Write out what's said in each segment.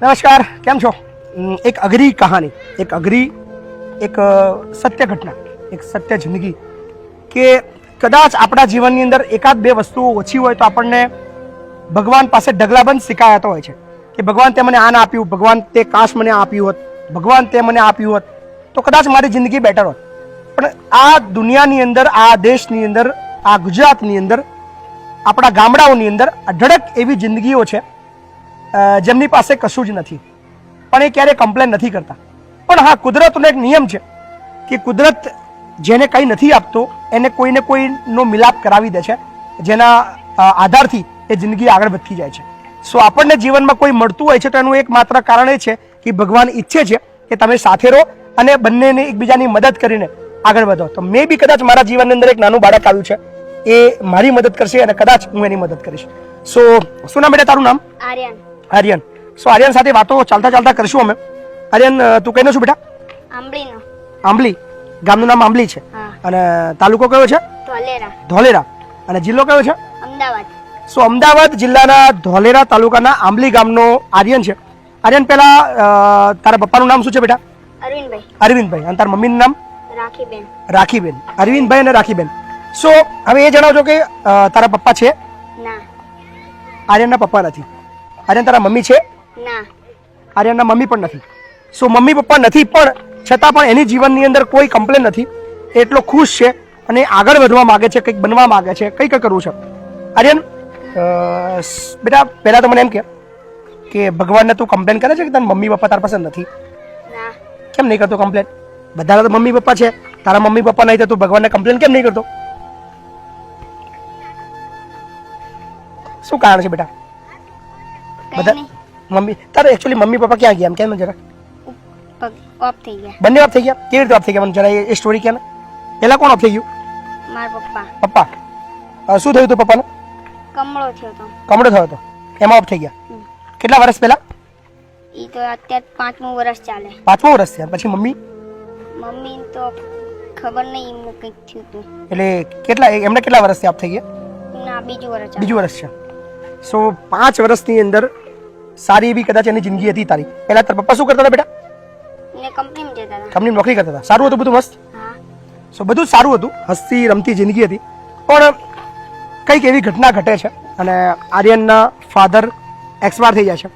નમસ્કાર, કેમ છો? એક અઘરી કહાની, એક અઘરી, એક સત્ય ઘટના, એક સત્ય જિંદગી કે કદાચ આપણા જીવનની અંદર એકાદ બે વસ્તુઓ ઓછી હોય તો આપણને ભગવાન પાસે ઢગલાબંધ શિકાયતો હોય છે કે ભગવાન તે મને આ ના આપ્યું, ભગવાન તે કાશ મને આપ્યું હોત, ભગવાન તે મને આપ્યું હોત, તો કદાચ મારી જિંદગી બેટર હોત. પણ આ દુનિયાની અંદર, આ દેશની અંદર, આ ગુજરાતની અંદર, આપણા ગામડાઓની અંદર અઢળક એવી જિંદગીઓ છે જેમની પાસે કશું જ નથી. પણ એ ક્યારેય કમ્પ્લેન નથી કરતા. પણ હા, કુદરતનો એક નિયમ છે કે કુદરત જેને કંઈ નથી આપતો, એને કોઈને કોઈનો મિલાપ કરાવી દે છે, જેના આધારથી એ જિંદગી આગળ વધતી જાય છે. સો આપણને જીવનમાં કોઈ મળતું હોય છે તો એનું એકમાત્ર કારણ એ છે કે ભગવાન ઈચ્છે છે કે તમે સાથે રહો અને બંનેને એકબીજાની મદદ કરીને આગળ વધો. તો મેં બી કદાચ મારા જીવનની અંદર એક નાનું બાળક આવ્યું છે. એ મારી મદદ કરશે અને કદાચ હું એની મદદ કરીશ. સો શું નામ બેટા? તારું નામ? આર્યન. આર્યન. સો આર્યન સાથે વાતો ચાલતા ચાલતા કરશું અમે. આર્યન તું કઈનો છું બેટા? આંબલી. ગામનું નામ આંબલી છે. અને તાલુકો કયો છે? ધોલેરા. ધોલેરા. અને જિલ્લો કયો છે? અમદાવાદ. સો અમદાવાદ જિલ્લાના ધોલેરા તાલુકાના આંબલી ગામનો આર્યન છે. આર્યન પેલા તારા પપ્પાનું નામ શું છે બેટા? અરવિંદભાઈ. અરવિંદભાઈ. અને તારા મમ્મીનું નામ? રાખીબેન. રાખીબેન. અરવિંદભાઈ અને રાખીબેન. સો હવે એ જણાવજો કે તારા પપ્પા છે? ના. આર્યનના પપ્પા નથી. આર્યન તારા મમ્મી છે? ના. આર્યનના મમ્મી પણ નથી. સો મમ્મી પપ્પા નથી પણ છતાં પણ એની જીવનની અંદર કોઈ કમ્પ્લેન નથી. એટલો ખુશ છે અને આગળ વધવા માંગે છે કંઈક બનવા માંગે છે કંઈક કરવું છે. આર્યન બેટા પહેલાં તો મને એમ કે કે ભગવાનને તું કમ્પ્લેન કરે છે કે તારા મમ્મી પપ્પા તારા પાસે નથી? કેમ નહીં કરતો કમ્પ્લેન બધાના તો મમ્મી પપ્પા છે. તારા મમ્મી પપ્પા નહીં તો તું ભગવાનને કમ્પ્લેન કેમ નહીં કરતો? શું કારણ છે બેટા? બધા નહીં મમ્મી તારે એકચ્યુઅલી મમ્મી પપ્પા ક્યાં ગયા એમ કેમ જરા પગ ઓફ થઈ ગયા બંને ઓફ થઈ ગયા કેવી રીતે ઓફ થઈ ગયા મને જરા એ- એ સ્ટોરી કે ને પહેલા કોણ ઓફ થઈ ગયું મારા પપ્પા પપ્પા અ, શું થયું હતું પપ્પાને કમળો થયો તો કમળો થયો હતો એમાં ઓફ થઈ ગયા હમ. કેટલા વર્ષ પહેલા? ઈ તો અત્યારે પાંચમું વર્ષ ચાલે। પાંચમો વર્ષ થયા પછી મમ્મી? મમ્મી તો ખબર નહીં એમને કંઈક થયું હતું. એટલે કેટલા એમને કેટલા વર્ષથી ઓફ થઈ ગયા? ના બીજું વર્ષ ચાલે. બીજું વર્ષ છે. સો પાંચ વર્ષની અંદર સારી એવી કદાચ એની જિંદગી હતી તારી. પહેલા તારા પપ્પા શું કરતા હતા બેટા? કંપનીમાં જતા હતા. નોકરી કરતા હતા. સારું હતું બધું મસ્ત? સો બધું સારું હતું. હસતી રમતી જિંદગી હતી. પણ કંઈક એવી ઘટના ઘટે છે અને આર્યનના ફાધર એક્સપાયર થઈ જાય છે.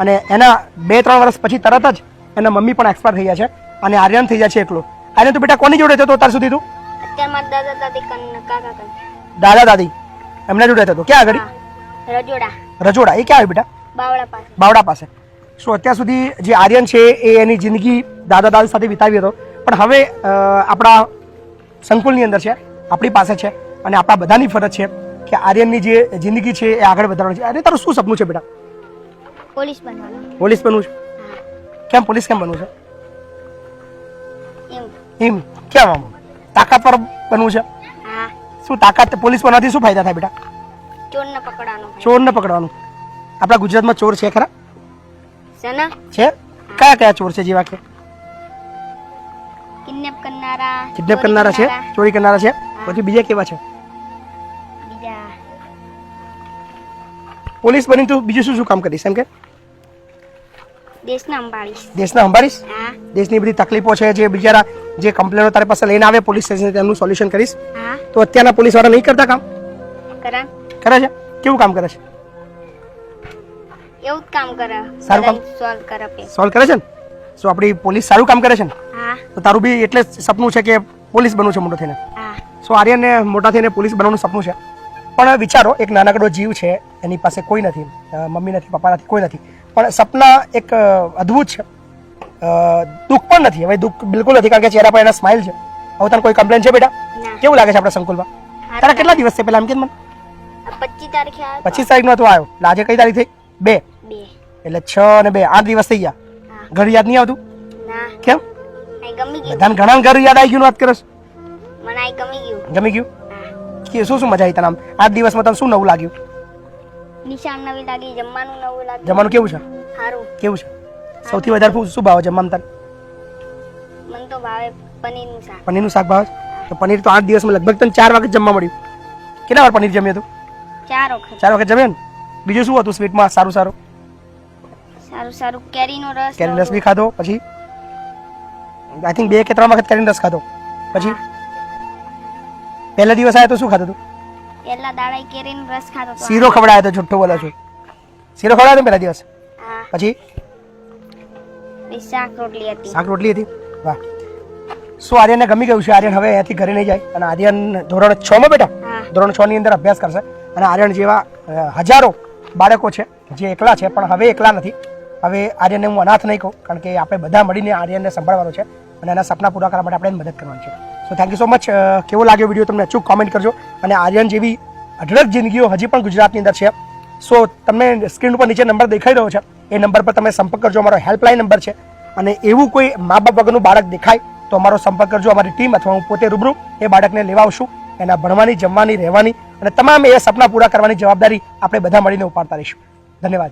અને એના બે ત્રણ વર્ષ પછી તરત જ એના મમ્મી પણ એક્સપાયર થઈ જાય છે અને આર્યન થઈ જાય છે એકલો. આર્યન તો બેટા કોની જોડે હતો અત્યાર સુધી તું? દાદા દાદી એમના જોડે હતો. ક્યાં આગળ? રજોડા. રજોડા. એ ક્યાં આવ્યું બેટા? બાવળા પાસે. બાવડા પાસે. શું અત્યાર સુધી જે આર્યન છે એ એની જિંદગી દાદા દાદી સાથે વિતાવી હતો. પણ હવે આપણા સંકુલની અંદર છે આપણી પાસે છે અને આપણા બધાની ફરજ છે કે આર્યનની જે જિંદગી છે એ આગળ વધારવાની છે. અરે તારું શું સપનું છે બેટા? પોલીસ બનવાનું. પોલીસ બનવું છે? કેમ પોલીસ કેમ બનવું છે? એમ. કેમ આમ? તાકાત પર બનવું છે? શું તાકાત પોલીસ બનવાથી શું ફાયદા થાય બેટા? ચોરને પકડવાનો ચોરને પકડવાનું. આપણા ગુજરાતમાં ચોર છે ખરા? સના છે? કયા કયા ચોર છે જેવા કે? કિડનેપ કરનારા કિડનેપ ચોરી કરનારા છે? ચોરી કરનારા છે? પછી બીજા કેવા છે? બીજા. પોલીસ બની તું બીજું શું શું કામ કરીશ એમ કે? દેશના સંભાળીશ દેશને સંભાળીશ દેશની બધી તકલીફો છે જે બિચારા જે કમ્પ્લેનો તારી પાસે લઈને આવે પોલીસ સ્ટેશન તેમનું સોલ્યુશન કરીશ. તો અત્યારના પોલીસવાળા નહીં કરતા કામ? કરણ કરે છે? કેવું કામ કરે છે? એવું જ કામ કરે. સારું કામ? સોલ્વ કરે પે. સોલ્વ કરે છે ને? સો આપણી પોલીસ સારું કામ કરે છે ને? હા. તો તારું બી એટલે સપનું છે કે પોલીસ બનવું છે મોટો થઈને. હા. સો આર્યનને મોટા થઈને પોલીસ બનવાનું સપનું છે. પણ વિચારો એક નાનકડો જીવ છે એની પાસે કોઈ નથી. મમ્મી નથી પપ્પા નથી કોઈ નથી. પણ સપના એક અદ્ભુત છે. દુઃખ પણ નથી. હવે દુઃખ બિલકુલ નથી કારણ કે ચહેરા પર એના સ્માઇલ છે. હવે તને કોઈ કમ્પ્લેન છે બેટા? કેવું લાગે છે આપણા સંકુલમાં? તારા કેટલા દિવસ છે પેલા એમ કે મને. પચીસ તારીખે આવ્યો પચીસ તું આવ્યો. એટલે આજે કઈ તારીખ થઈ? બે. બે. એટલે છ અને બે. આઠ દિવસ થઈ ગયા. ઘર યાદ નહીં આવતું? ના. કેમ? બધાને ઘણા ઘર યાદ આવી ગયું વાત કરસ. મને ગમી ગયું. ગમી ગયું? કે શું શું મજા આવી તને આમ? આઠ દિવસમાં તને શું નવું લાગ્યું? નિશાન નવી લાગી જમવાનું નવું લાગ્યું. જમવાનું કેવું છે? સારું કેવું છે? સૌથી વધારે શું- શું ભાવે જમવામાં તને? મને તો ભાવે પનીરનું શાક. પનીરનું શાક ભાવે? તો પનીર તો આઠ દિવસમાં લગભગ તને ચાર વખત જમવા મળ્યું. કેટલા વાર પનીર જમ્યું હતું ચાર વખત. ચાર વખત જમ્યું ને બીજું શું હતું સ્વીટમાં? સારું સારું. સારું સારું. કેરીનો રસ કેરીનો રસ બી ખાધો પછી? આઈ થિંક બે કે ત્રણ વખત કેરીનો રસ ખાધો. પછી? પહેલા દિવસ આવ્યો તો શું ખાધું તું? પહેલા દાડાઈ કેરીનો રસ ખાધો તો. શીરો ખવડાયો તો જુઠ્ઠો બોલો છું. શીરો ખવડાયો તો પહેલા દિવસ? પછી? શાક રોટલી હતી. શાક રોટલી હતી? વાહ. શું આર્યનને ગમી ગયું છે? આર્યન હવે અહીંયાથી ઘરે નહીં જાય. અને આર્યન ધોરણ છ માં બેટા ધોરણ છ ની અંદર અભ્યાસ કરશે. અને આર્યન જેવા હજારો બાળકો છે, જે એકલા છે, પણ હવે એકલા નથી. હવે આર્યનને હું અનાથ નહીં કહું, કારણ કે આપણે બધા મળીને આર્યનને સંભાળવાનો છે અને એના સપના પૂરા કરવા માટે આપણે મદદ કરવાની છે. So thank you so much કેવો લાગ્યો વીડિયો તમને અચૂક કોમેન્ટ કરજો. અને આર્યન જેવી અઢળક જિંદગીઓ હજી પણ ગુજરાતની અંદર છે. સો તમને સ્ક્રીન ઉપર નીચે નંબર દેખાઈ રહ્યો છે. એ નંબર પર તમે સંપર્ક કરજો. અમારો હેલ્પલાઇન નંબર છે. અને એવું કોઈ મા બાપ વગરનું બાળક દેખાય તો અમારો સંપર્ક કરજો. અમારી ટીમ અથવા હું પોતે રૂબરૂ એ બાળકને લેવા આવશું. એના ભણવાની, જમવાની, રહેવાની અને તમામ એ સપના પૂરા કરવાની જવાબદારી આપણે બધા મળીને ઉપાડતા રહીશું. ધન્યવાદ.